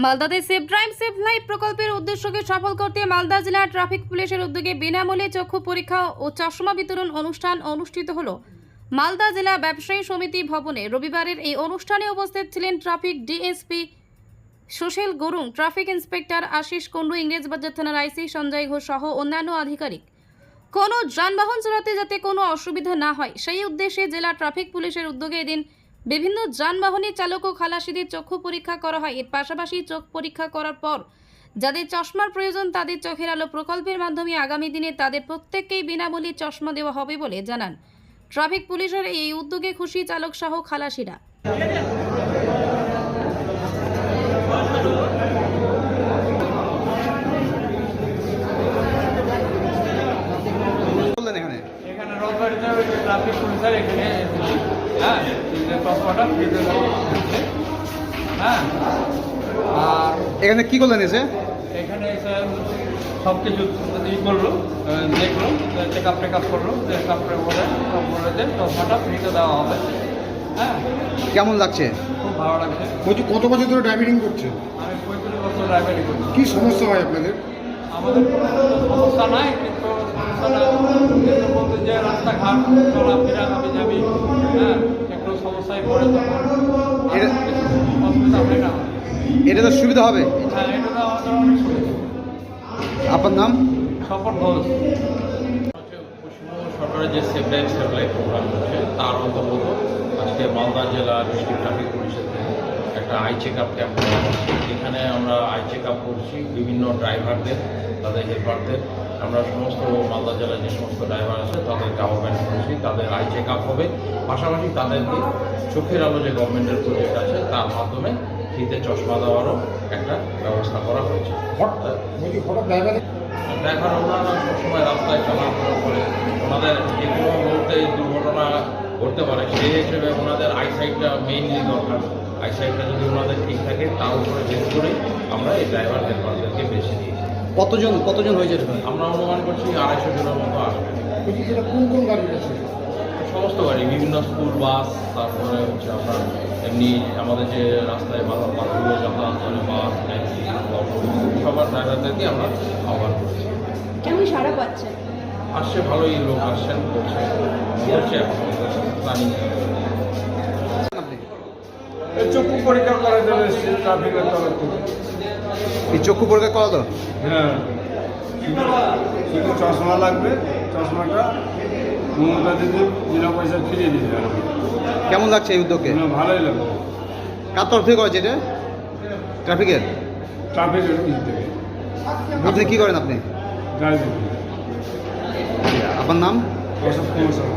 মালদাতে safe drive safe life প্রকল্পের উদ্দেশ্যকে সফল করতে মালদা জেলা ট্রাফিক পুলিশের উদ্যোগে বিনামূল্যে চক্ষু পরীক্ষা ও চশমা বিতরণ অনুষ্ঠান অনুষ্ঠিত হল। মালদা জেলা ব্যবসায়ী সমিতি ভবনে রবিবারের এই অনুষ্ঠানে উপস্থিত ছিলেন traffic DSP Sushil Gurung, traffic inspector Ashis Kundu English Bazar থানার আইসি সঞ্জয় ঘোষ সহ অন্যান্য আধিকারিক। কোনো যানবাহন চালাতে যাতে কোনো অসুবিধা না হয়, সেই উদ্দেশ্যে জেলা ট্রাফিক পুলিশের উদ্যোগে এদিন বিভিন্ন যানবাহনের চালক ও খালাসিদের চক্ষু পরীক্ষা করা হয়। এর পাশাপাশি চোখ পরীক্ষা করার পর যাদের চশমার প্রয়োজন তাদের চোখের আলো প্রকল্পের মাধ্যমে আগামী দিনে তাদের প্রত্যেককেই বিনামূল্যে চশমা দেওয়া হবে বলে জানান। ট্রাফিক পুলিশের এই উদ্যোগে খুশি চালক সহ খালাসিরা। এখানে। এখানে রোববারিতে ট্রাফিক পুলিশের এখানে। হ্যাঁ ফ্রিতে দেওয়া হচ্ছে হ্যাঁ। আর এখানে কি করলেন এসে? এখানে এসে সব কিছু ই করল দেখল চেক আপ টেক আপ করল চেক আপ করে সব বলে যে চশমাটা ফ্রিতে দেওয়া হবে হ্যাঁ। কেমন লাগছে? খুব ভালো লাগছে। বলছি কত বছর ধরে ড্রাইভিং করছেন আমি পঁয়ত্রিশ বছর ড্রাইভারি করি কি সমস্যা হয় আপনাদের? আমাদের কোনো সমস্যা নাই কিন্তু সমস্যা নাই। যে রাস্তাঘাট চলাফেরা আমি যাবি একটু সমস্যায় পড়ে এটা- অসুবিধা না এটা তো সুবিধা হবে। হ্যাঁ এটা আমাদের অনেক সুবিধা আপনার নাম? সফল ঘোষ। পশ্চিমবঙ্গ সরকারের যে safe life safe life programme হচ্ছে তার অন্তর্গত আজকে মালদা জেলা ডিস্ট্রিক্ট ট্রাফিক পুলিশের একটা আই চেক আপ ক্যাম্প এখানে আমরা আই চেক আপ করছি বিভিন্ন ড্রাইভারদের তাদের হেল্পারদের আমরা সমস্ত মালদা জেলার যে সমস্ত ড্রাইভার আছে তাদেরকে আহ্বান করছি তাদের আই চেক আপ হবে। পাশাপাশি তাদেরকে চোখের আলো যে গভর্নমেন্টের প্রজেক্ট আছে তার মাধ্যমে ফ্রিতে চশমা দেওয়ারও একটা ব্যবস্থা করা হয়েছে। ড্রাইভার ওনারা সবসময় রাস্তায় চলাফেরা করে। ওনাদের যে কোনো মুহূর্তে দুর্ঘটনা ঘটতে পারে সেই হিসেবে ওনাদের আইসাইটটা মেইনলি দরকার। আইসাইটটা যদি ওনাদের ঠিক থাকে তার উপরে বেশ করে আমরা এই ড্রাইভার হেল্পারদেরকে বেশি দিয়েছি কতজন কতজন হয়েছে? আমরা অনুমান করছি আড়াইশো জনের মতো আসবে। সেটা কোন কোন গাড়ি আছে সমস্ত গাড়ি বিভিন্ন স্কুল বাস তারপরে হচ্ছে আপনার এমনি আমাদের যে রাস্তায় বাধা বাসগুলো যাতায়াত করে বাস ট্যাক্সি অটো সবার ড্রাইভারদেরকে আমরা আহ্বান করছি। কেমন সারা পাচ্ছেন আসছে ভালোই লোক আসছেন করছে। করছে এখন প্ল্যানিং পরীক্ষা করার জন্য এসেছি ট্রাফিকের তরফ থেকে এই চক্ষু পরীক্ষা করা তো? হ্যাঁ। শুধু চশমা লাগবে চশমাটা মমতা দিদি বিনা পয়সা ফিরিয়ে দিতে কেমন লাগছে এই উদ্যোগে? ভালোই লাগবে কার তরফ থেকে করেছে এটা? ট্রাফিকের? ট্রাফিকের থেকে। আপনি কি করেন আপনি? আপনার নাম? অশোক কুমার শর্মা।